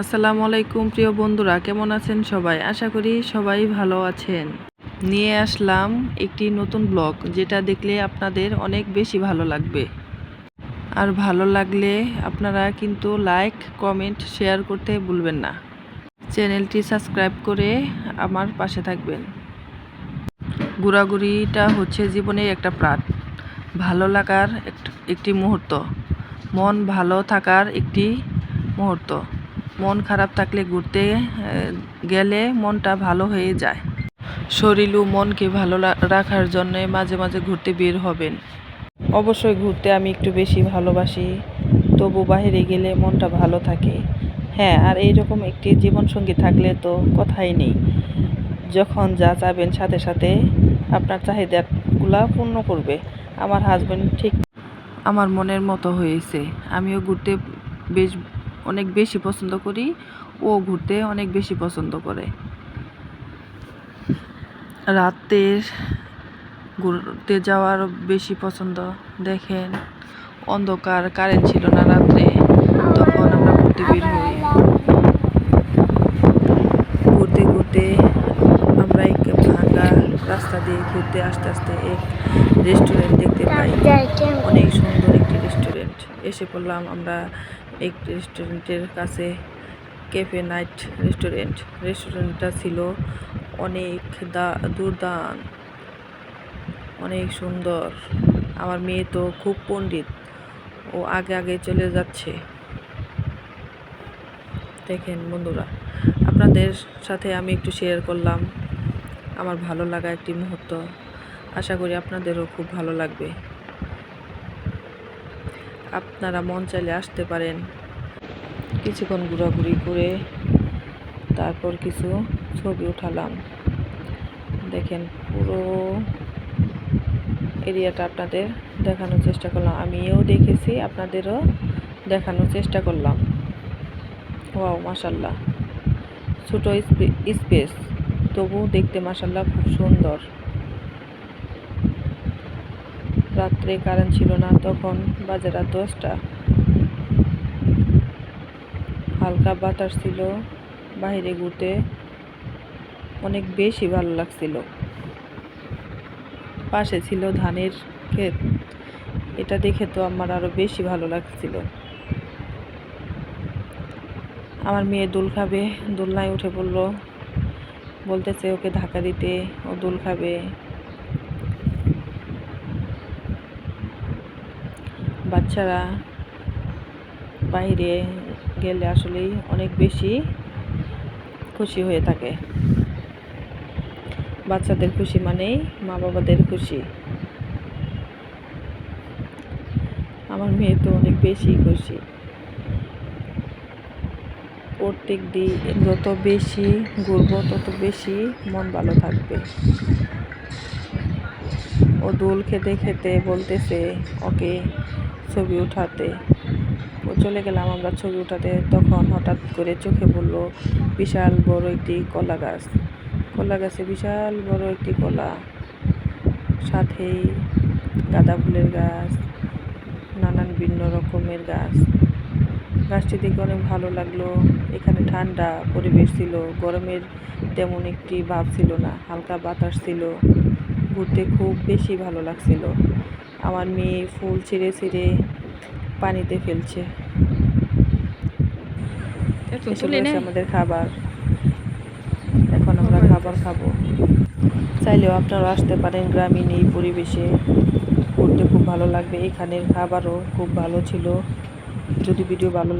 আসসালামু আলাইকুম, প্রিয় বন্ধুরা, কেমন আছেন সবাই? আশা করি সবাই ভালো আছেন। নিয়ে আসলাম একটি নতুন ব্লগ, যেটা দেখলে আপনাদের অনেক বেশি ভালো লাগবে। আর ভালো লাগলে আপনারা কিন্তু লাইক, কমেন্ট, শেয়ার করতে ভুলবেন না। চ্যানেলটি সাবস্ক্রাইব করে আমার পাশে থাকবেন। ঘোরাঘুরিটা হচ্ছে জীবনের একটা প্রাণ। ভালো লাগার একটি মুহূর্ত। মন ভালো থাকার একটি মুহূর্ত। মন খারাপ থাকলে ঘুরতে গেলে মনটা ভালো হয়ে যায়। শরীর ও মনকে ভালো রাখার জন্য মাঝে মাঝে ঘুরতে বের হবেন। অবশ্যই ঘুরতে আমি একটু বেশি ভালোবাসি, তবু বাইরে গেলে মনটা ভালো থাকে। হ্যাঁ আর এইরকম একটি জীবনসঙ্গী থাকলে তো কথাই নেই। যখন যা চাবেন সাথে সাথে আপনার চাহিদাগুলা পূর্ণ করবে। আমার হাজব্যান্ড ঠিক আমার মনের মতো হয়েছে। আমিও ঘুরতে বেশ অনেক বেশি পছন্দ করি। ও ঘুরতে অনেক বেশি পছন্দ করে। রাতের ঘুরতে যাওয়ার বেশি পছন্দ। দেখেন, অন্ধকার কারেন্ট ছিল না রাত্রে। তখন আমরা ঘুরতে বের হই। ঘুরতে ঘুরতে আমরা এক ভাঙ্গা রাস্তা দিয়ে ঘুরতে আস্তে আস্তে এক রেস্টুরেন্ট দেখতে পাই। অনেক সুন্দর রেস্টুরেন্ট এসে পড়লাম আমরা এক রেস্টুরেন্টের কাছে ক্যাফে নাইট রেস্টুরেন্ট রেস্টুরেন্টটা ছিল অনেক দা, দুর্দান, অনেক সুন্দর। আমার মেয়ে তো খুব পণ্ডিত, ও আগে আগে চলে যাচ্ছে। দেখেন বন্ধুরা, আপনাদের সাথে আমি একটু শেয়ার করলাম আমার ভালো লাগা একটি মুহূর্ত। আশা করি আপনাদেরও খুব ভালো লাগবে। আপনারা মন চাইলে আসতে পারেন। কিছুক্ষণ ঘোরাঘুরি করে তারপর কিছু ছবি উঠালাম। দেখেন পুরো এরিয়াটা আপনাদের দেখানোর চেষ্টা করলাম। আমিও দেখেছি, আপনাদেরও দেখানোর চেষ্টা করলাম। ওয়াও মাসাল্লাহ ছোটো স্পেস তবু দেখতে মাসাল্লাহ খুব সুন্দর। রাত্রে কারেন্ট ছিল না, তখন বাজে রাত দশটা। হালকা বাতাস ছিল, বাইরে ঘুরতে অনেক বেশি ভালো লাগছিল। পাশে ছিল ধানের ক্ষেত, এটা দেখে তো আমার আরও বেশি ভালো লাগছিল। আমার মেয়ে দোল খাবে, দোলনায় উঠে পড়ল বলতেছে ওকে ধাক্কা দিতে, ও দোল খাবে। বাচ্চারা বাইরে গেলে আসলেই অনেক বেশি খুশি হয়ে থাকে। বাচ্চাদের খুশি মানেই মা বাবাদের খুশি। আমার মেয়ে তো অনেক বেশি খুশি। প্রত্যেক দিন যত বেশি ঘুরবো, তত বেশি মন ভালো থাকবে। ও দোল খেতে খেতে বলতেছে ওকে ছবি উঠাতে। ও চলে গেলাম আমরা ছবি উঠাতে। তখন হঠাৎ করে চোখে পড়ল বিশাল বড় একটি কলা গাছ। কলা গাছে বিশাল বড় একটি কলা। সাথেই গাঁদা ফুলের গাছ, নানান ভিন্ন রকমের গাছ। গাছটি দেখে অনেক ভালো লাগল। এখানে ঠান্ডা পরিবেশ ছিল। গরমের তেমন একটি ভাব ছিল না। হালকা বাতাস ছিল। ঘুরতে খুব বেশি ভালো লাগছিল। আমার মেয়ে ফুল ছিঁড়ে ছিঁড়ে পানিতে ফেলছে। আমাদের খাবার। এখন আমরা খাবার খাব। চাইলেও আপনারা আসতে পারেন গ্রামীণ এই পরিবেশে। ঘুরতে খুব ভালো লাগবে। এখানের খাবারও খুব ভালো ছিল। যদি ভিডিও ভালো লাগে